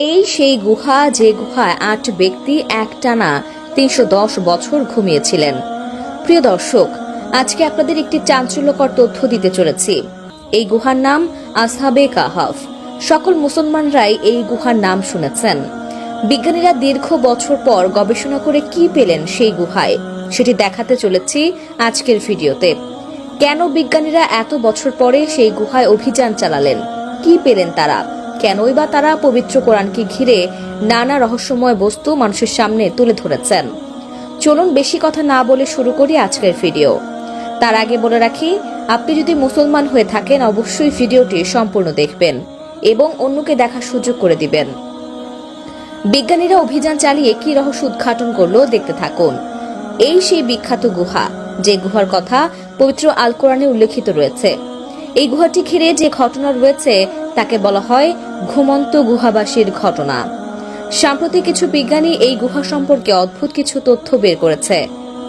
এই সেই গুহা যে গুহায় আট ব্যক্তি একটানা তিনশো দশ বছর ঘুমিয়েছিলেন। প্রিয় দর্শক, আজকে আপনাদের একটি চাঞ্চল্যকর তথ্য দিতে চলেছি। এই গুহার নাম আসহাবে কাহাফ। সকল মুসলমানরাই এই গুহার নাম শুনেছেন। বিজ্ঞানীরা দীর্ঘ বছর পর গবেষণা করে কি পেলেন সেই গুহায়, সেটি দেখাতে চলেছি আজকের ভিডিওতে। কেন বিজ্ঞানীরা এত বছর পরে সেই গুহায় অভিযান চালালেন? কি পেলেন তারা? কেনই বা তারা পবিত্র কোরআনকে ঘিরে নানা রহস্যময় বস্তু মানুষের সামনে তুলে ধরেছেন। চলুন বেশি কথা না বলে শুরু করি আজকের ভিডিও। তার আগে বলে রাখি, আপনি যদি মুসলমান হয়ে থাকেন, অবশ্যই ভিডিওটি সম্পূর্ণ দেখবেন এবং অন্যকে দেখার সুযোগ করে দিবেন। বিজ্ঞানীরা অভিযান চালিয়ে কি রহস্য উদ্ঘাটন করল দেখতে থাকুন। এই সেই বিখ্যাত গুহা, যে গুহার কথা পবিত্র আল কোরআনে উল্লেখিত রয়েছে। এই গুহাটি ঘিরে যে ঘটনা রয়েছে তাকে বলা হয় ঘুমন্ত গুহাবাসীর ঘটনা। সাম্প্রতিক কিছু বিজ্ঞানী এই গুহা সম্পর্কে অদ্ভুত কিছু তথ্য বের করেছে।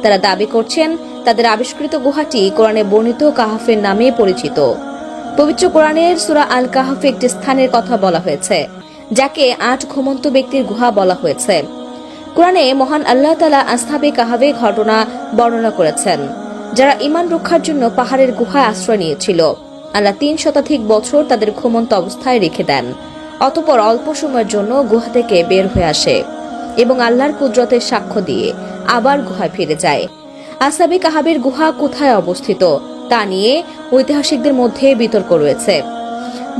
তারা দাবি করছেন, তাদের আবিষ্কৃত গুহাটি কোরআনে বর্ণিত কাহাফের নামে পরিচিত। পবিত্র কোরআনের সুরা আল কাহাফে একটি স্থানের কথা বলা হয়েছে, যাকে আট ঘুমন্ত ব্যক্তির গুহা বলা হয়েছে। কোরআনে মহান আল্লাহ তালা আস্থাবে কাহাবে ঘটনা বর্ণনা করেছেন, যারা ইমান রক্ষার জন্য পাহাড়ের গুহায় আশ্রয় নিয়েছিল। আল্লাহ তিন শতাধিক বছর তাদের ঘুমন্ত অবস্থায় রেখে দেন। অতপর অল্প সময়ের জন্য গুহা থেকে বের হয়ে আসে এবং আল্লাহর কুদরতের সাক্ষ্য দিয়ে আবার গুহায় ফিরে যায়। আসাবে কাহাবের গুহা কোথায় অবস্থিত তা নিয়ে ঐতিহাসিকদের মধ্যে বিতর্ক রয়েছে।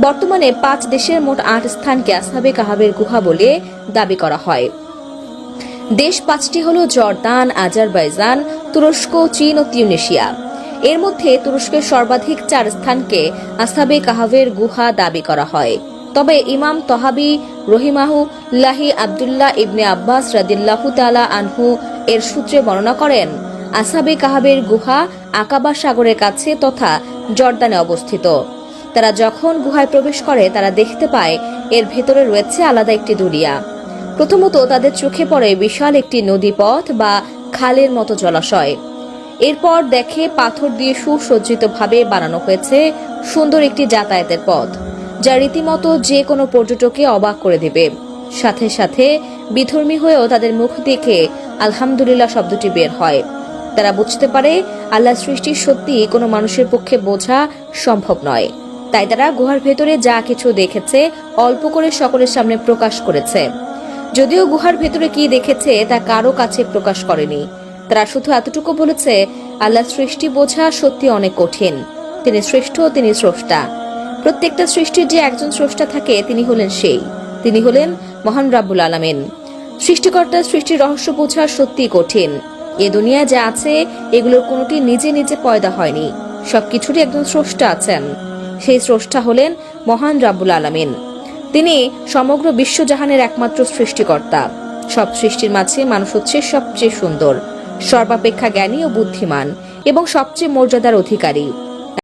বর্তমানে পাঁচ দেশের মোট আট স্থানকে আসাবে কাহাবের গুহা বলে দাবি করা হয়। দেশ পাঁচটি হল জর্দান, আজারবাইজান, তুরস্ক, চীন ও তিউনেশিয়া। এর মধ্যে তুরস্কের সর্বাধিক চার স্থানকে আসাবে কাহাবের গুহা দাবি করা হয়। তবে ইমাম তহাবি রহিমাহু লাহি আবদুল্লাহ ইবনে আব্বাস রাদিল্লাহু তালা আনহু এর সূত্রে বর্ণনা করেন, আসাবে কাহাবের গুহা আকাবা সাগরের কাছে তথা জর্দানে অবস্থিত। তারা যখন গুহায় প্রবেশ করে, তারা দেখতে পায় এর ভেতরে রয়েছে আলাদা একটি দুনিয়া প্রথমত তাদের চোখে পড়ে বিশাল একটি নদীপথ বা খালের মতো জলাশয়। এরপর দেখে পাথর দিয়ে সুসজ্জিতভাবে বানানো হয়েছে সুন্দর একটি যাতায়াতের পথ, যা রীতিমতো যে কোনো পর্যটককে অবাক করে দেবে। সাথে সাথে বিধর্মী হয়েও তাদের মুখ দেখে আলহামদুলিল্লাহ শব্দটি বের হয়। তারা বুঝতে পারে আল্লাহ সৃষ্টির সত্যি কোনো মানুষের পক্ষে বোঝা সম্ভব নয়। তাই তারা গুহার ভেতরে যা কিছু দেখেছে অল্প করে সকলের সামনে প্রকাশ করেছে। যদিও গুহার ভেতরে কি দেখেছে তা কারও কাছে প্রকাশ করেনি। তারা শুধু এতটুকু বলেছে, আল্লাহ সৃষ্টি বোঝা সত্যি অনেক কঠিন। তিনি শ্রেষ্ঠ, তিনি স্রষ্টা। প্রত্যেকটা সৃষ্টির যে একজন স্রষ্টা থাকে, তিনি হলেন সেই। তিনি হলেন মহান রাব্বুল আলামিন। সৃষ্টিকর্তার সৃষ্টির রহস্য বোঝা সত্যি কঠিন। এ দুনিয়া যা আছে, এগুলোর কোনোটি নিজে নিজে পয়দা হয়নি। সবকিছুরই একজন স্রষ্টা আছেন। সেই স্রষ্টা হলেন মহান রাব্বুল আলামিন। তিনি সমগ্র বিশ্বজাহানের একমাত্র সৃষ্টিকর্তা। সব সৃষ্টির মাঝে মানুষ হচ্ছে সবচেয়ে সুন্দর। সর্বাপেক্ষা জ্ঞানী ও বুদ্ধিমান এবং সবচেয়ে মর্যাদার অধিকারী।